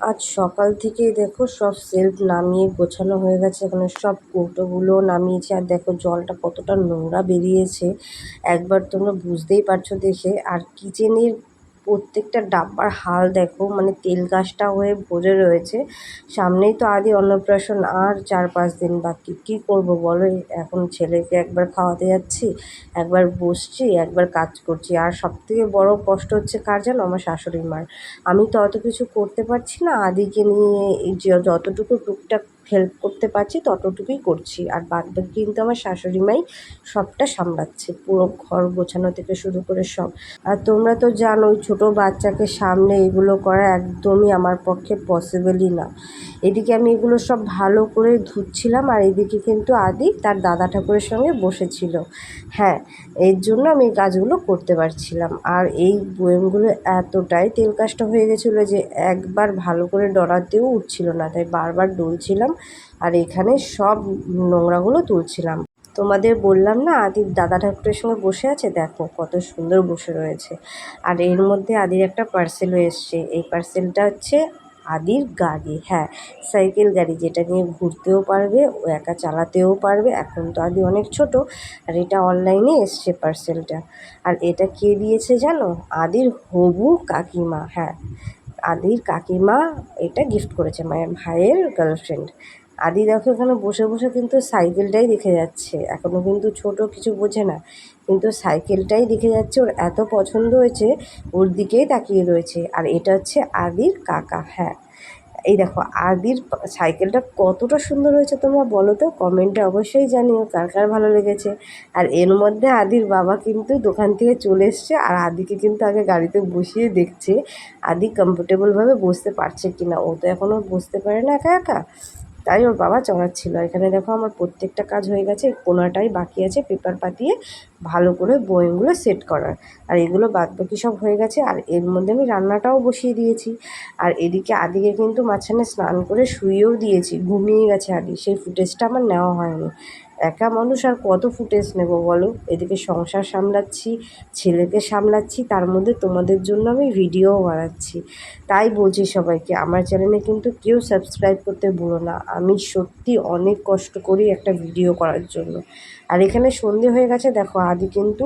আজ সকাল থেকে দেখো সব সেলফ নামিয়ে গোছানো হয়ে গেছে। এখানে সব কৌটোগুলো নামিয়েছে। আর দেখো জলটা কতটা নোংরা বেরিয়েছে। একবার তোমরা বুঝতেই পারছ দেখে। আর কিচেনের প্রত্যেকটা ডাব্বার হাল দেখো মানে তেল গাছটা হয়ে ভরে রয়েছে। সামনেই তো আদি অন্নপ্রাশন, আর চার পাঁচ দিন বাকি। কী করব বলো? এখন ছেলেকে একবার খাওয়াতে যাচ্ছি, একবার বসছি, একবার কাজ করছি। আর সবথেকে বড় কষ্ট হচ্ছে কার জানো? আমার শাশুড়ি মার। আমি তো অত কিছু করতে পারছি না, আদিকে নিয়ে যতটুকু টুকটাক হেল্প করতে পারছি, ততটুকুই করছি। আর বাদ কিন্তু আমার শাশুড়ি মাই সবটা সামলাচ্ছে, পুরো ঘর গোছানো থেকে শুরু করে সব। আর তোমরা তো জানোই, ছোট বাচ্চাকে সামনে এগুলো করা একদমই আমার পক্ষে পসিবলই না। এদিকে আমি এগুলো সব ভালো করে ধুচ্ছিলাম, আর এদিকে কিন্তু আদি তার দাদা ঠাকুরের সঙ্গে বসেছিল। হ্যাঁ এর জন্য আমি এই কাজগুলো করতে পারছিলাম। আর এই বয়ামগুলো এতটাই তেল কাজটা হয়ে গেছিল যে একবার ভালো করে ডরাতেও উঠছিল না, তাই বারবার ডলছিলাম। আর এখানে সব নোংরাগুলো তুলছিলাম। তোমাদের বললাম না, আদির দাদা ঠাকুরের সঙ্গে বসে আছে? দেখো কত সুন্দর বসে রয়েছে। আর এর মধ্যে আদির একটা পার্সেলও এসছে। এই পার্সেলটা হচ্ছে আদির গাড়ি। হ্যাঁ সাইকেল গাড়ি যেটা নিয়ে ঘুরতেও পারবে, ও একা চালাতেও পারবে। এখন তো আদি অনেক ছোট, আর এটা অনলাইনে এসছে পার্সেলটা আর এটা কে দিয়েছে জানো? আদির হবু কাকিমা। হ্যাঁ আদির কাকিমা এটা গিফট করেছে মায়ের ভাইয়ের গার্লফ্রেন্ড আদি দেখো এখানে বসে বসে কিন্তু সাইকেলটাই দেখে যাচ্ছে। এখনও কিন্তু ছোট কিছু বোঝে না, কিন্তু সাইকেলটাই দেখে যাচ্ছে, ওর এত পছন্দ হয়েছে, ওর দিকেই তাকিয়ে রয়েছে। আর এটা হচ্ছে আদির কাকা হ্যাঁ। এই দেখো, আদির সাইকেলটা কতটা সুন্দর হয়েছে তোমরা বলো তো? কমেন্টে অবশ্যই জানিও কার কার ভালো লেগেছে। আর এর মধ্যে আদির বাবা কিন্তু দোকান থেকে চলে এসছে আর আদিকে কিন্তু আগে গাড়িতে বসিয়ে দেখছে। আদি কমফোর্টেবলভাবে বসতে পারছে কি না ও তো এখনও বসতে পারে না একা একা। তাই ওর বাবা চড়াচ্ছিল। এখানে দেখো আমার প্রত্যেকটা কাজ হয়ে গেছে কোনোটাই বাকি আছে, পেপার পাতিয়ে ভালো করে বোয়িংগুলো সেট করার। আর এগুলো বাদ বাকি সব হয়ে গেছে, আর এর মধ্যে আমি রান্নাটাও বসিয়ে দিয়েছি। আর এদিকে আদিকে কিন্তু মাঝখানে স্নান করে শুয়েও দিয়েছি, ঘুমিয়ে গেছে আদি, সেই ফুটেজটা আমার নেওয়া হয়নি। একা মানুষ আর কত ফুটেজ নেব বলো? এদিকে সংসার সামলাচ্ছি, ছেলেকে সামলাচ্ছি, তার মধ্যে তোমাদের জন্য আমি ভিডিও বানাচ্ছি। তাই বলছি সবাইকে, আমার চ্যানেলে কিন্তু কেউ সাবস্ক্রাইব করতে ভুলো না। আমি সত্যি অনেক কষ্ট করি একটা ভিডিও করার জন্য। আর এখানে সন্ধে হয়ে গেছে, দেখো আদি কিন্তু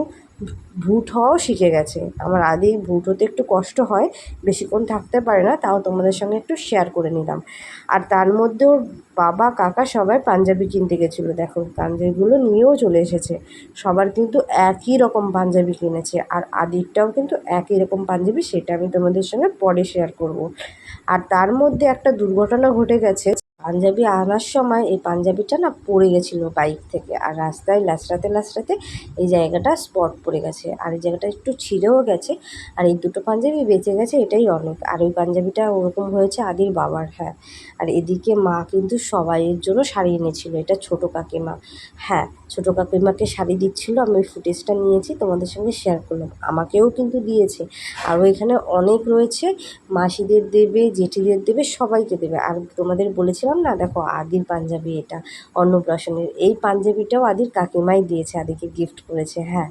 ভুট হওয়াও শিখে গেছে। আমার আদি ভুট হতে একটু কষ্ট হয়, বেশিক্ষণ থাকতে পারে না, তাও তোমাদের সঙ্গে একটু শেয়ার করে নিলাম। আর তার মধ্যে ওর বাবা, কাকা সবাই পাঞ্জাবি কিনতে গেছিল, দেখো পাঞ্জাবিগুলো নিয়েও চলে এসেছে। সবার কিন্তু একই রকম পাঞ্জাবি কিনেছে, আর আদিরটাও কিন্তু একই রকম পাঞ্জাবি, সেটা আমি তোমাদের সঙ্গে পরে শেয়ার করব। আর তার মধ্যে একটা দুর্ঘটনা ঘটে গেছে পাঞ্জাবি আনার সময় এই পাঞ্জাবিটা না পড়ে গেছিল বাইক থেকে। আর রাস্তায় লাচড়াতে লাচড়াতে এই জায়গাটা স্পট পড়ে গেছে। আর এই জায়গাটা একটু ছিঁড়েও গেছে। আর এই দুটো পাঞ্জাবি বেঁচে গেছে, এটাই অনেক। আর ওই পাঞ্জাবিটা ওরকম হয়েছে আদির বাবার হ্যাঁ। আর এদিকে মা কিন্তু সবাইয়ের জন্য শাড়ি এনেছিল। এটা ছোটো কাকিমা। হ্যাঁ ছোটো কাকিমাকে শাড়ি দিচ্ছিল। আমি ওই ফুটেজটা নিয়েছি, তোমাদের সঙ্গে শেয়ার করলাম। আমাকেও কিন্তু দিয়েছে। আর ওইখানে অনেক রয়েছে। মাসিদের দেবে, জেঠিদের দেবে, সবাইকে দেবে। আর তোমাদের বলেছিলাম না, দেখো আদির পাঞ্জাবি এটা, অন্নপ্রাশনের। এই পাঞ্জাবিটাও আদির কাকিমাই দিয়েছে, আদিকে গিফট করেছে হ্যাঁ।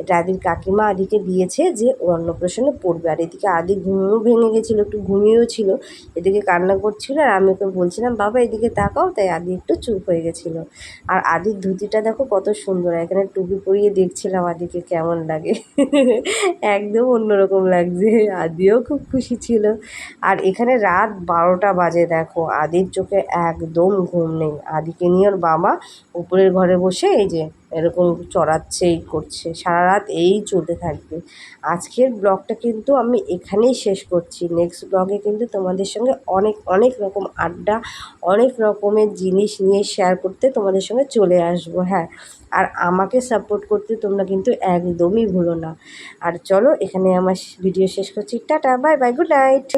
এটা আদির কাকিমা আদিকে দিয়েছে যে ও অন্নপ্রাশনে পড়বে আর এদিকে আদি ঘুমও ভেঙে গেছিল, একটু ঘুমিয়েও ছিল। এদিকে কান্না করছিল, আর আমি ওকে বলছিলাম, বাবা, এদিকে তাকাও। তাই আদি একটু চুপ হয়ে গেছিল। আর আদির ধুতিটা দেখো কত সুন্দর, এখানে টুপি পরিয়ে দেখছিলাম আদিকে কেমন লাগে। একদম অন্যরকম লাগছে, আদিও খুব খুশি ছিল। আর এখানে রাত বারোটা বাজে, দেখো। আদির চোখে একদম ঘুম নেই। আদিকে নিয়ে ওর বাবা উপরের ঘরে বসে এই যে এরকম চড়াচ্ছে, এই করছে। সারা রাত এই চলতে থাকবে। আজকের ব্লগটা কিন্তু আমি এখানেই শেষ করছি। নেক্সট ব্লগে কিন্তু তোমাদের সঙ্গে অনেক অনেক রকম আড্ডা, অনেক রকমের জিনিস নিয়ে শেয়ার করতে তোমাদের সঙ্গে চলে আসব হ্যাঁ। আর আমাকে সাপোর্ট করতে তোমরা কিন্তু একদমই ভুলো না। আর চলো এখানে আমার ভিডিও শেষ করছি। টাটা বাই বাই গুড নাইট